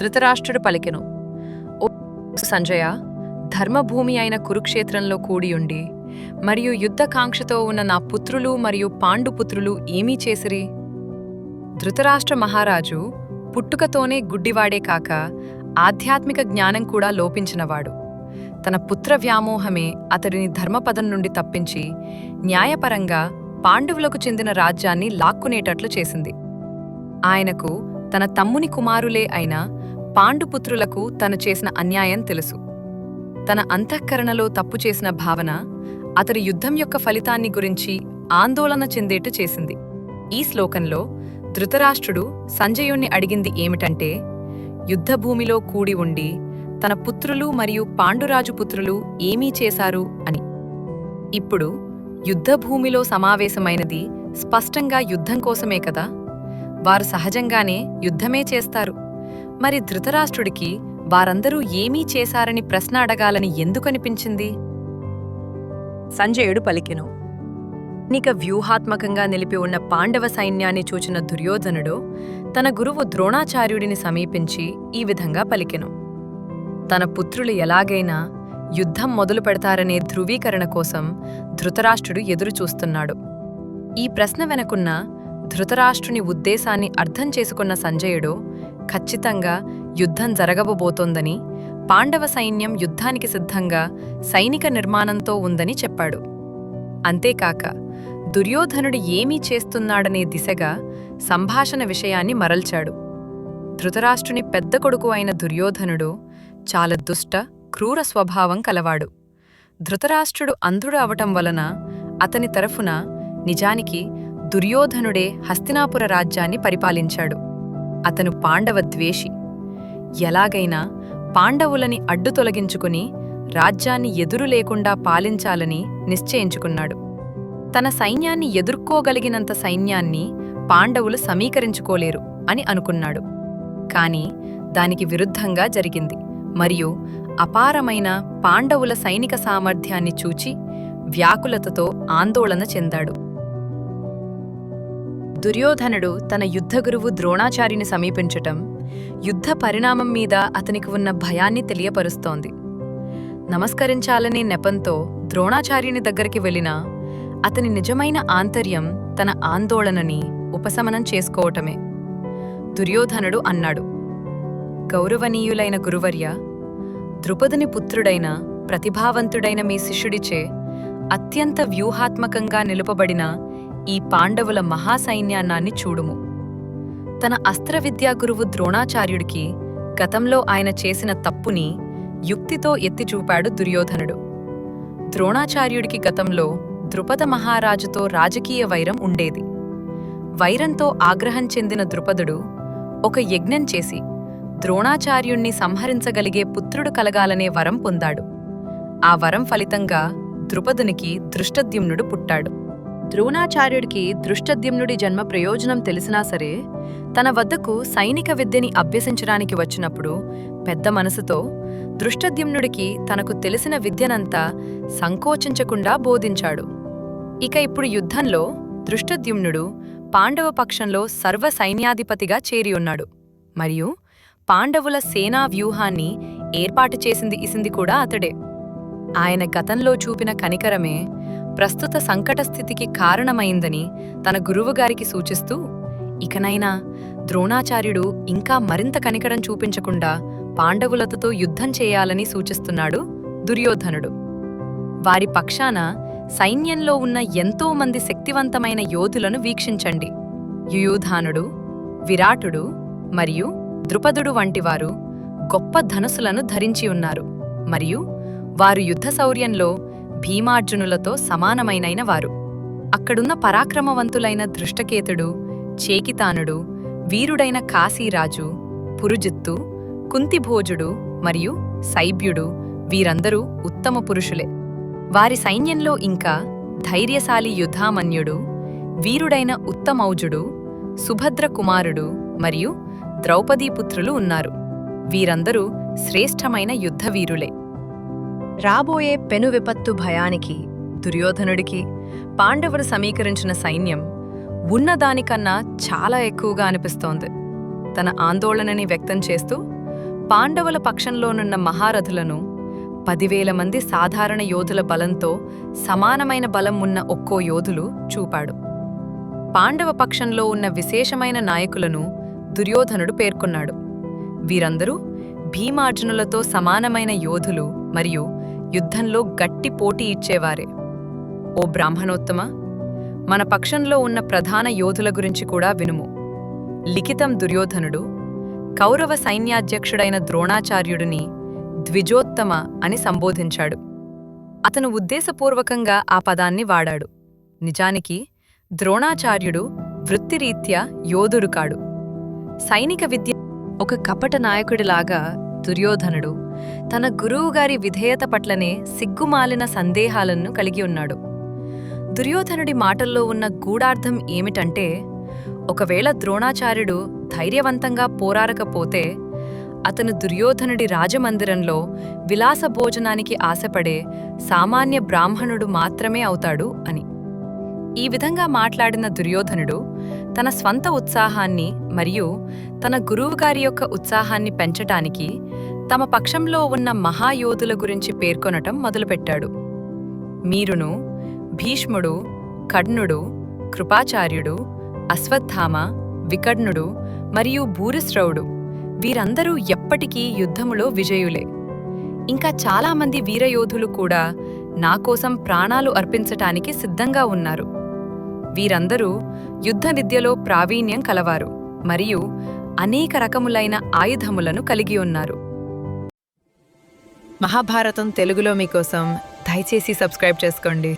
ధృతరాష్ట్రుడు పలికెను. "ఓ సంజయ ధర్మభూమి అయిన కురుక్షేత్రంలో కూడియుండి మరియు యుద్ధకాంక్షతో ఉన్న నా పుత్రులు మరియు పాండుపుత్రులు ఏమీ చేసిరి? ధృతరాష్ట్ర మహారాజు పుట్టుకతోనే గుడ్డివాడే కాక ఆధ్యాత్మిక జ్ఞానం కూడా లోపించినవాడు. తన పుత్ర వ్యామోహమే అతడిని ధర్మపదం నుండి తప్పించి న్యాయపరంగా పాండవులకు చెందిన రాజ్యాన్ని లాక్కునేటట్లు చేసింది. ఆయనకు తన తమ్ముని కుమారులే అయిన పాండుపుత్రులకు తను చేసిన అన్యాయం తెలుసు. తన అంతఃకరణలో తప్పు చేసిన భావన అతడి యుద్ధం యొక్క ఫలితాన్ని గురించి ఆందోళన చెందేట్టు చేసింది. ఈ శ్లోకంలో ధృతరాష్ట్రుడు సంజయుణ్ణి అడిగింది ఏమిటంటే యుద్ధభూమిలో కూడి ఉండి తన పుత్రులు మరియు పాండురాజు పుత్రులు ఏమీ చేశారు? అని. ఇప్పుడు యుద్ధభూమిలో సమావేశమైనది స్పష్టంగా యుద్ధం కోసమే కదా? వారు సహజంగానే యుద్ధమే చేస్తారు. మరి ధృతరాష్ట్రుడికి వారందరూ ఏమీ చేశారని ప్రశ్న అడగాలని ఎందుకనిపించింది సంజయుడు పలికెను. నిక వ్యూహాత్మకంగా నిలిపి ఉన్న పాండవ సైన్యాన్ని చూచిన దుర్యోధనుడు తన గురువు ద్రోణాచార్యుడిని సమీపించి ఈ విధంగా పలికెను. తన పుత్రులు ఎలాగైనా యుద్ధం మొదలు పెడతారనే ధృవీకరణ కోసం ధృతరాష్ట్రుడు ఎదురుచూస్తున్నాడు ఈ ప్రశ్న వెనకున్న ధృతరాష్ట్రుని ఉద్దేశాన్ని అర్థం చేసుకున్న సంజయుడు ఖచ్చితంగా యుద్ధం జరగబోతోందని పాండవ సైన్యం యుద్ధానికి సిద్ధంగా సైనిక నిర్మాణంతో ఉందని చెప్పాడు. అంతేకాక దుర్యోధనుడు ఏమీ చేస్తున్నాడనే దిశగా సంభాషణ విషయాన్ని మరల్చాడు. ధృతరాష్ట్రుని పెద్ద కొడుకు అయిన దుర్యోధనుడు చాలా దుష్ట క్రూర స్వభావం కలవాడు. ధృతరాష్ట్రుడు అంధుడు అవటం వలన అతని తరఫున నిజానికి దుర్యోధనుడే హస్తినాపుర రాజ్యాన్ని పరిపాలించాడు. అతను పాండవ ద్వేషి. ఎలాగైనా పాండవులని అడ్డు తొలగించుకుని రాజ్యాన్ని ఎదురు లేకుండా పాలించాలని నిశ్చయించుకున్నాడు. తన సైన్యాన్ని ఎదుర్కోగలిగినంత సైన్యాన్ని పాండవులు సమీకరించుకోలేరు అని అనుకున్నాడు. కాని దానికి విరుద్ధంగా జరిగింది. మరియు అపారమైన పాండవుల సైనిక సామర్థ్యాన్ని చూచి వ్యాకులతతో ఆందోళన చెందాడు. దుర్యోధనుడు తన యుద్ధగురువు ద్రోణాచార్యుని సమీపించటం యుద్ధ పరిణామం మీద అతనికి ఉన్న భయాన్ని తెలియపరుస్తోంది. నమస్కరించాలనే నెపంతో ద్రోణాచార్యుని దగ్గరికి వెళ్ళినా అతని నిజమైన ఆంతర్యం తన ఆందోళనని ఉపశమనం చేసుకోవటమే. దుర్యోధనుడు అన్నాడు గౌరవనీయులైన గురువర్య ద్రుపదుని పుత్రుడైన ప్రతిభావంతుడైన మీ శిష్యుడిచే అత్యంత వ్యూహాత్మకంగా నిలుపబడిన ఈ పాండవుల మహాసైన్యాన్నాన్ని చూడుము. తన అస్త్రవిద్యా గురువు ద్రోణాచార్యుడికి గతంలో ఆయన చేసిన తప్పుని యుక్తితో ఎత్తిచూపాడు దుర్యోధనుడు. ద్రోణాచార్యుడికి గతంలో ద్రుపద మహారాజుతో రాజకీయ వైరం ఉండేది. వైరంతో ఆగ్రహం చెందిన ద్రుపదుడు ఒక యజ్ఞం చేసి ద్రోణాచార్యుణ్ణి సంహరించగలిగే పుత్రుడు కలగాలనే వరం పొందాడు. ఆ వరం ఫలితంగా ద్రుపదునికి దృష్టద్యుమ్నుడు పుట్టాడు. ద్రోణాచార్యుడికి దృష్టద్యుమ్నుడి జన్మ ప్రయోజనం తెలిసినా సరే తన వద్దకు సైనిక విద్యని అభ్యసించడానికి వచ్చినప్పుడు పెద్ద మనసుతో దృష్టద్యుమ్నుడికి తనకు తెలిసిన విద్యనంతా సంకోచించకుండా బోధించాడు. ఇక ఇప్పుడు యుద్ధంలో దృష్టద్యుమ్నుడు పాండవ పక్షంలో సర్వ సైన్యాధిపతిగా చేరి ఉన్నాడు. మరియు పాండవుల సేనా వ్యూహాన్ని ఏర్పాటు చేసింది ఇసింది కూడా అతడే. ఆయన గతంలో చూపిన కనికరమే ప్రస్తుత సంకట స్థితికి కారణమైందని తన గురువుగారికి సూచిస్తూ ఇకనైనా ద్రోణాచార్యుడు ఇంకా మరింత కనికరం చూపించకుండా పాండవులతో యుద్ధం చేయాలని సూచిస్తున్నాడు దుర్యోధనుడు. వారి పక్షాన సైన్యంలో ఉన్న ఎంతో మంది శక్తివంతమైన యోధులను వీక్షించండి. యుయూధానుడు విరాటుడు మరియు ద్రుపదుడు వంటివారు గొప్ప ధనుసులను ధరించి ఉన్నారు. మరియు వారు యుద్ధ శౌర్యంలో భీమార్జునులతో సమానమైనైన వారు. అక్కడున్న పరాక్రమవంతులైన దృష్టకేతుడు చేకితానుడు వీరుడైన కాశీరాజు పురుజిత్తు కుంతిభోజుడు మరియు సైభ్యుడు వీరందరూ ఉత్తమ పురుషులే. వారి సైన్యంలో ఇంకా ధైర్యశాలి యుధామన్యుడు వీరుడైన ఉత్తమౌజుడు సుభద్ర కుమారుడు మరియు ద్రౌపదీపుత్రులు ఉన్నారు. వీరందరూ శ్రేష్టమైన యుద్ధవీరులే. రాబోయే పెను విపత్తు భయానికి దుర్యోధనుడికి పాండవులు సమీకరించిన సైన్యం ఉన్నదానికన్నా చాలా ఎక్కువగా అనిపిస్తోంది. తన ఆందోళనని వ్యక్తం చేస్తూ పాండవుల పక్షంలోనున్న మహారథులను పదివేల మంది సాధారణ యోధుల బలంతో సమానమైన బలం ఉన్న ఒక్కో యోధులు చూపాడు. పాండవ పక్షంలో ఉన్న విశేషమైన నాయకులను దుర్యోధనుడు పేర్కొన్నాడు. వీరందరూ భీమార్జునులతో సమానమైన యోధులు మరియు యుద్ధంలో గట్టి పోటీ ఇచ్చేవారే. ఓ బ్రాహ్మణోత్తమ మన పక్షంలో ఉన్న ప్రధాన యోధుల గురించి కూడా వినుము. లిఖితం దుర్యోధనుడు కౌరవ సైన్యాధ్యక్షుడైన ద్రోణాచార్యుడిని ద్విజోత్తమ అని సంబోధించాడు. అతను ఉద్దేశపూర్వకంగా ఆ పదాన్ని వాడాడు. నిజానికి ద్రోణాచార్యుడు వృత్తిరీత్యా యోధుడు కాడు. సైనిక విద్య ఒక కపట నాయకుడిలాగా దుర్యోధనుడు తన గురువుగారి విధేయత పట్లనే సిగ్గుమాలిన సందేహాలను కలిగి ఉన్నాడు. దుర్యోధనుడి మాటల్లో ఉన్న గూఢార్థం ఏమిటంటే ఒకవేళ ద్రోణాచార్యుడు ధైర్యవంతంగా పోరారకపోతే అతను దుర్యోధనుడి రాజమందిరంలో విలాస భోజనానికి ఆశపడే సామాన్య బ్రాహ్మణుడు మాత్రమే అవుతాడు అని. ఈ విధంగా మాట్లాడిన దుర్యోధనుడు తన స్వంత ఉత్సాహాన్ని మరియు తన గురువుగారి యొక్క ఉత్సాహాన్ని పెంచటానికి తమ పక్షంలో ఉన్న మహాయోధుల గురించి పేర్కొనటం మొదలుపెట్టాడు. మీరును భీష్ముడు కర్ణుడు కృపాచార్యుడు అశ్వత్థామ వికర్ణుడు మరియు భూరిశ్రవుడు వీరందరూ ఎప్పటికీ యుద్ధములో విజయులే. ఇంకా చాలామంది వీరయోధులు కూడా నా కోసం ప్రాణాలు అర్పించటానికి సిద్ధంగా ఉన్నారు. వీరందరూ యుద్ధ విద్యలో ప్రావీణ్యం కలవారు మరియు అనేక రకములైన ఆయుధములను కలిగి ఉన్నారు. మహాభారతం తెలుగులో మీకోసం దయచేసి సబ్స్క్రైబ్ చేసుకోండి.